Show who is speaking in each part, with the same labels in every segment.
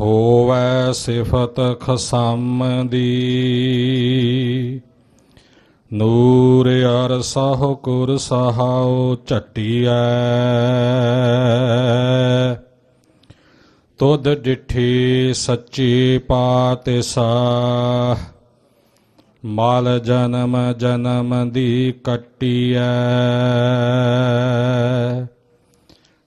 Speaker 1: ਹੋਵੈ ਸਿਫਤ ਖਸਮ ਦੀ ਨੂਰ ਅਰ ਸਾਹ ਕੁਰ ਸਹਾਉ ਝਟਿਐ। ਤੁਧ ਡਿਠੀ ਸੱਚੀ ਪਾਤਸ਼ਾਹ। ਮਾਲ ਜਨਮ ਜਨਮ ਦੀ ਕੱਟੀਐ।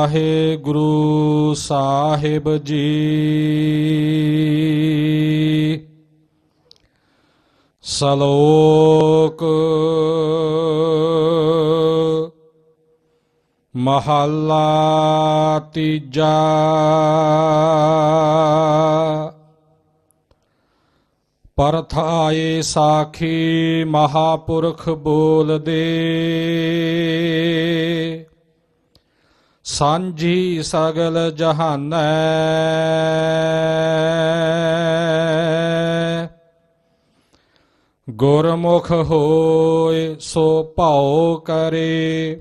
Speaker 1: ਵਾਹਿਗੁਰੂ ਸਾਹਿਬ ਜੀ ਸਲੋਕ ਮਹੱਲਾ ਤੀਜਾ ਪਰਥਾਏ ਸਾਖੀ ਮਹਾਪੁਰਖ ਬੋਲਦੇ ਸਾਂਝੀ ਸਗਲ ਜਹਾਨੈ। ਗੁਰਮੁਖ ਹੋਏ ਸੋ ਭਾਉ ਕਰੇ,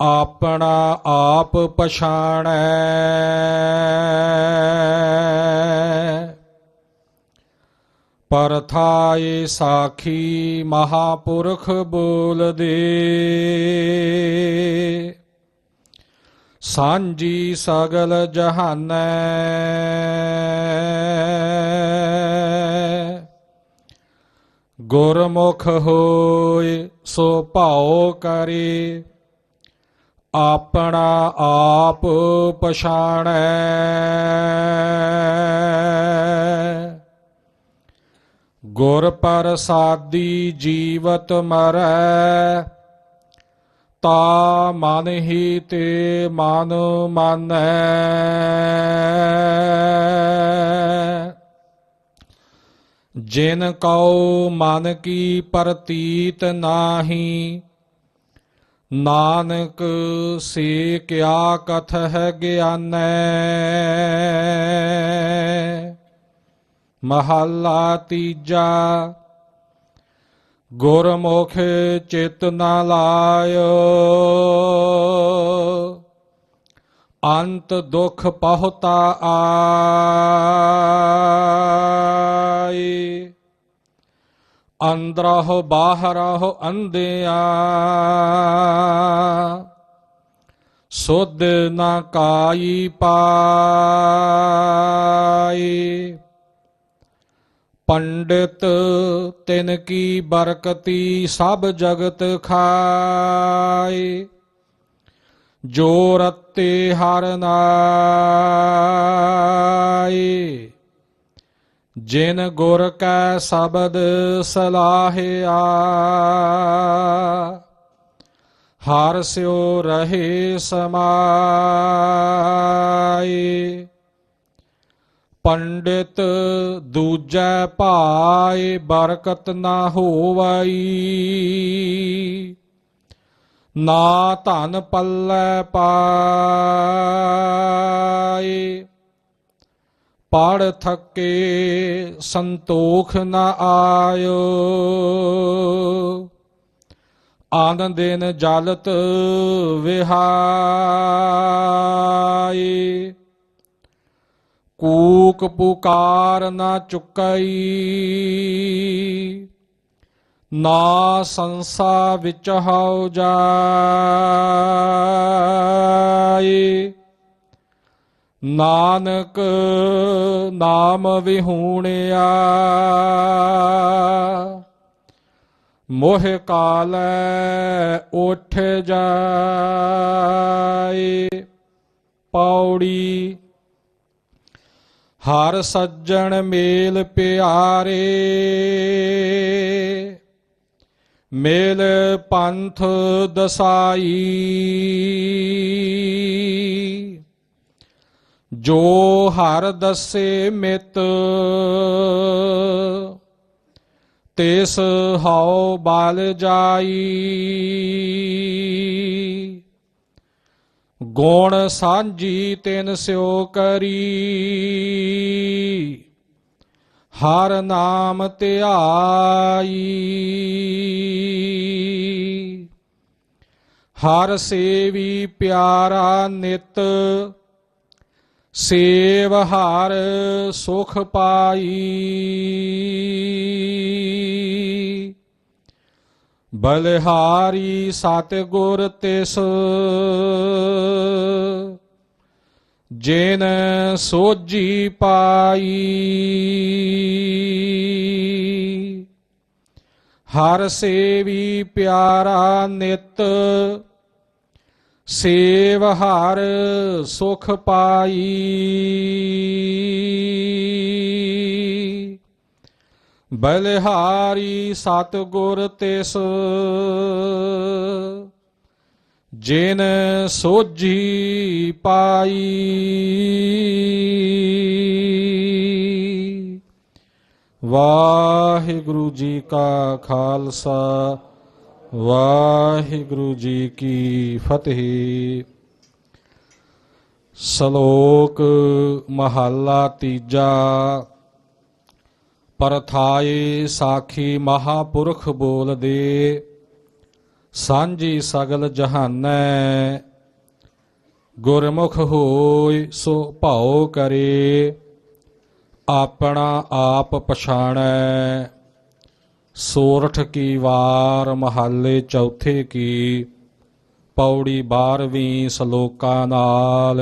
Speaker 1: ਆਪਣਾ ਆਪ ਪਛਾਣੈ। ਪਰਥਾਏ ਸਾਖੀ ਮਹਾਪੁਰਖ ਬੋਲਦੇ। ਸਾਂਝੀ ਸਗਲ ਜਹਾਨੈ। ਗੁਰਮੁਖ ਹੋਏ ਸੋ ਭਾਉ ਕਰੇ, ਆਪਣਾ ਆਪ ਪਛਾਣੈ। ਗੁਰ ਪ੍ਰਸਾਦੀ ਜੀਵਤ ਮਰੈ ਤਾ ਮਨ ਹੀ ਤੇ ਮਨ ਮਾਨੈ। ਜਿਨ ਕਉ ਮਨ ਕੀ ਪ੍ਰਤੀਤ ਨਾਹੀ, ਨਾਨਕ ਸੇ ਕਿਆ ਕਥ ਹੈ ਗਿਆਨੈ। ਮਹੱਲਾ ਤੀਜਾ ਗੁਰਮੁਖ ਚਿਤ ਨਾ ਲਾਇਓ ਅੰਤ ਦੁਖ ਪਹੁਤਾ ਆਈ। ਅੰਦਰਹੁ ਬਾਹਰਹੁ ਅੰਧਿਆ। ਸੁਧ ਨਾ ਕਾਈ ਪਾਈ। ਪੰਡਿਤ ਤਿਨ ਕੀ ਬਰਕਤੀ ਸਭ ਜਗਤ ਖਾਏ, ਜੋ ਰਤੇ ਹਰ ਨਾਏ। ਜਿਨ ਗੁਰ ਕੈ ਸ਼ਬਦ ਸਲਾਹਿਆ ਹਰ ਸਿਓ ਰਹੇ ਸਮਾਏ। ਪੰਡਿਤ ਦੂਜੈ ਭਾਏ ਬਰਕਤ ਨਾ ਹੋਵਈ। ਨਾ ਧਨ ਪੱਲੇ ਪਾਏ ਪੜ ਥੱਕੇ ਸੰਤੋਖ ਨ ਆਇਓ। ਆਨੰਦ ਦਿਨ ਜਲਤ ਵਿਹਾਰ। ਕੂਕ ਪੁਕਾਰ ਨਾ ਚੁਕਈ। ਨਾ ਸੰਸਾ ਵਿੱਚ ਹਉ ਜਾਏ ਨਾਨਕ ਨਾਮ ਵਿਹੂਣਿਆ। ਮੋਹ ਕਾਲੈ ਉਠ ਜਾਏ ਪੌੜੀ ਹਰ ਸੱਜਣ ਮੇਲ ਪਿਆਰੇ। ਮੇਲ ਪੰਥ ਦਸਾਈ। ਜੋ ਹਰ ਦਸੇ ਮਿਤ, ਤੇਸ ਹਉ ਬਲ ਜਾਈ। ਗੁਣ ਸਾਂਝੀ ਤਿਨ ਸਿਓ ਕਰੀ। ਹਰ ਨਾਮ ਧਿਆਈ। ਹਰ ਸੇਵੀ ਪਿਆਰਾ ਨਿਤ। ਸੇਵ ਹਰ ਸੁਖ ਪਾਈ। ਬਲਿਹਾਰੀ ਸਤਿਗੁਰ ਤਿਸ। ਜੇਨ ਸੋਜੀ ਪਾਈ ਹਰ ਸੇਵੀ ਪਿਆਰਾ ਨਿਤ ਸੇਵ ਹਰ ਸੁਖ ਪਾਈ। ਬਲਿਹਾਰੀ ਸਤਿਗੁਰ ਤਿਸ, ਜਿਨ ਸੋਜੀ ਪਾਈ। ਵਾਹਿਗੁਰੂ ਜੀ ਕਾ ਖਾਲਸਾ, ਵਾਹਿਗੁਰੂ ਜੀ ਕੀ ਫਤਿਹ। ਸ਼ਲੋਕ ਮਹੱਲਾ ਤੀਜਾ। ਪਰਥਾਏ ਸਾਖੀ ਮਹਾਪੁਰਖ ਬੋਲਦੇ, ਸਾਂਝੀ ਸਗਲ ਜਹਾਨੈ, ਗੁਰਮੁਖ ਹੋਇ ਸੋ ਭਾਉ ਕਰੇ, ਆਪਣਾ ਆਪ ਪਛਾਣੈ। ਸੋਰਠ ਕੀ ਵਾਰ ਮਹੱਲੇ ਚੌਥੇ ਕੀ, ਪੌੜੀ 12ਵੀਂ ਸ਼ਲੋਕਾਂ ਨਾਲ।